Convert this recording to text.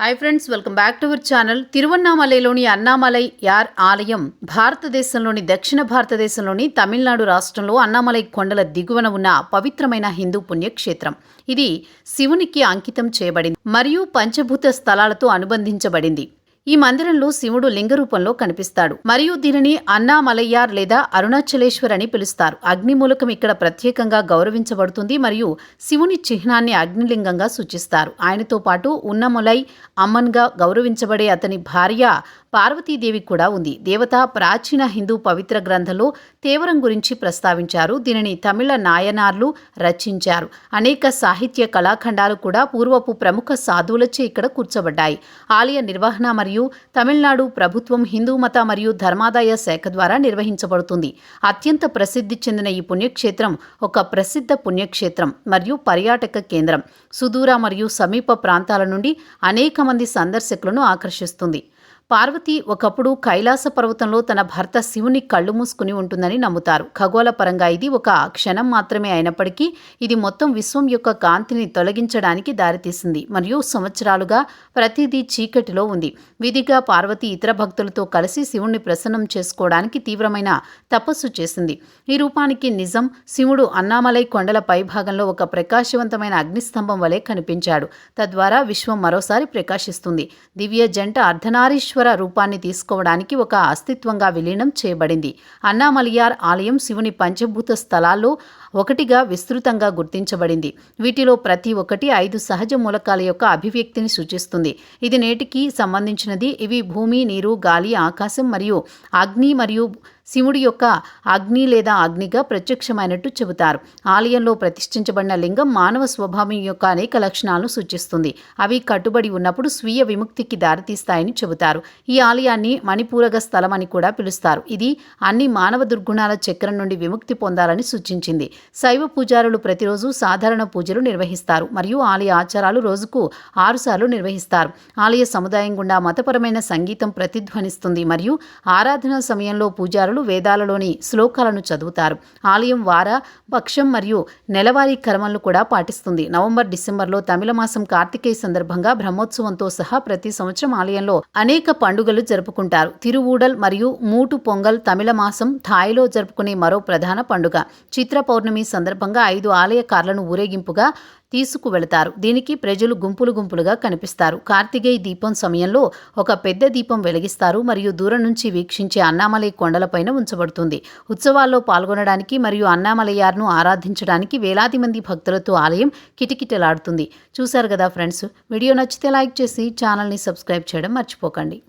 Hi friends welcome back to our channel తిరువన్నామలైలోని Annamalaiyar ఆలయం భారతదేశంలోని దక్షిణ భారతదేశంలోని తమిళనాడు రాష్ట్రంలో అన్నామలై కొండల దిగువన ఉన్న పవిత్రమైన హిందూ పుణ్యక్షేత్రం ఇది శివునికి అంకితం చేయబడింది మరియు పంచభూత స్థలాలతో అనుబంధించబడింది ఈ మందిరంలో శివుడు లింగ రూపంలో కనిపిస్తాడు. మరియు దీనిని అన్నామలయ్యార్ లేదా అరుణాచలేశ్వర్ అని పిలుస్తారు. అగ్నిమూలకం ఇక్కడ ప్రత్యేకంగా గౌరవించబడుతుంది మరియు శివుని చిహ్నాన్ని అగ్నిలింగంగా సూచిస్తారు. ఆయనతో పాటు ఉన్నములై అమ్మన్గా గౌరవించబడే అతని భార్య పార్వతీదేవి కూడా ఉంది. దేవత ప్రాచీన హిందూ పవిత్ర గ్రంథంలో తేవరం గురించి ప్రస్తావించారు. దీనిని తమిళ నాయనార్లు రచించారు. అనేక సాహిత్య కళాఖండాలు కూడా పూర్వపు ప్రముఖ సాధువులచే ఇక్కడ కూర్చోబడ్డాయి. ఆలయ నిర్వహణ మరియు తమిళనాడు ప్రభుత్వం హిందూ మత మరియు ధర్మాదాయ శాఖ ద్వారా నిర్వహించబడుతుంది. అత్యంత ప్రసిద్ధి చెందిన ఈ పుణ్యక్షేత్రం ఒక ప్రసిద్ధ పుణ్యక్షేత్రం మరియు పర్యాటక కేంద్రం. సుదూర మరియు సమీప ప్రాంతాల నుండి అనేక మంది సందర్శకులను ఆకర్షిస్తుంది. పార్వతి ఒకప్పుడు కైలాస పర్వతంలో తన భర్త శివుని కళ్ళు మూసుకుని ఉంటుందని నమ్ముతారు. ఖగోళ పరంగా ఇది ఒక క్షణం మాత్రమే అయినప్పటికీ ఇది మొత్తం విశ్వం యొక్క కాంతిని తొలగించడానికి దారితీసింది. మరియు సంవత్సరాలుగా ప్రతిదీ చీకటిలో ఉంది. విధిగా పార్వతి ఇతర భక్తులతో కలిసి శివుణ్ణి ప్రసన్నం చేసుకోవడానికి తీవ్రమైన తపస్సు చేసింది. ఈ రూపానికి నిజం శివుడు అన్నామలై కొండల పైభాగంలో ఒక ప్రకాశవంతమైన అగ్నిస్తంభం వలె కనిపించాడు. తద్వారా విశ్వం మరోసారి ప్రకాశిస్తుంది. దివ్య జంట అర్ధనారీశ్వర ఈశ్వర రూపాన్ని తీసుకోవడానికి ఒక అస్తిత్వంగా విలీనం చేయబడింది. అన్నామలియార్ ఆలయం శివుని పంచభూత స్థలాల్లో ఒకటిగా విస్తృతంగా గుర్తించబడింది. వీటిలో ప్రతి ఒక్కటి ఐదు సహజ మూలకాల యొక్క అభివ్యక్తిని సూచిస్తుంది. ఇది నేటికి సంబంధించినది. ఇవి భూమి నీరు గాలి ఆకాశం మరియు అగ్ని మరియు శివుడి యొక్క అగ్ని లేదా అగ్నిగా ప్రత్యక్షమైనట్టు చెబుతారు. ఆలయంలో ప్రతిష్ఠించబడిన లింగం మానవ స్వభావం యొక్క అనేక లక్షణాలను సూచిస్తుంది. అవి కట్టుబడి ఉన్నప్పుడు స్వీయ విముక్తికి దారితీస్తాయని చెబుతారు. ఈ ఆలయాన్ని మణిపూరగ స్థలం అని కూడా పిలుస్తారు. ఇది అన్ని మానవ దుర్గుణాల చక్రం నుండి విముక్తి పొందాలని సూచించింది. శైవ పూజారులు ప్రతిరోజు సాధారణ పూజలు నిర్వహిస్తారు మరియు ఆలయ ఆచారాలు రోజుకు ఆరుసార్లు నిర్వహిస్తారు. ఆలయ సముదాయం గుండా మతపరమైన సంగీతం ప్రతిధ్వనిస్తుంది మరియు ఆరాధన సమయంలో పూజారులు వేదాలలోని శ్లోకాలను చదువుతారు. ఆలయం వార పక్షం మరియు నెలవారీ కర్మలను కూడా పాటిస్తుంది. నవంబర్ డిసెంబర్లో తమిళ మాసం కార్తికేయ సందర్భంగా బ్రహ్మోత్సవంతో సహా ప్రతి సంవత్సరం ఆలయంలో అనేక పండుగలు జరుపుకుంటారు. తిరువూడల్ మరియు మూటు పొంగల్ తమిళ మాసం థాయిలో జరుపుకునే మరో ప్రధాన పండుగ. చిత్ర పౌర్ణమి సందర్భంగా ఐదు ఆలయ కార్లను ఊరేగింపుగా తీసుకువెళతారు. దీనికి ప్రజలు గుంపులు గుంపులుగా కనిపిస్తారు. కార్తికేయ దీపం సమయంలో ఒక పెద్ద దీపం వెలిగిస్తారు మరియు దూరం నుంచి వీక్షించే అన్నామలై కొండలపైన ఉంచబడుతుంది. ఉత్సవాల్లో పాల్గొనడానికి మరియు అన్నామలయార్ను ఆరాధించడానికి వేలాది మంది భక్తులతో ఆలయం కిటకిటలాడుతుంది. చూశారు కదా ఫ్రెండ్స్ వీడియో నచ్చితే లైక్ చేసి ఛానల్ని సబ్స్క్రైబ్ చేయడం మర్చిపోకండి.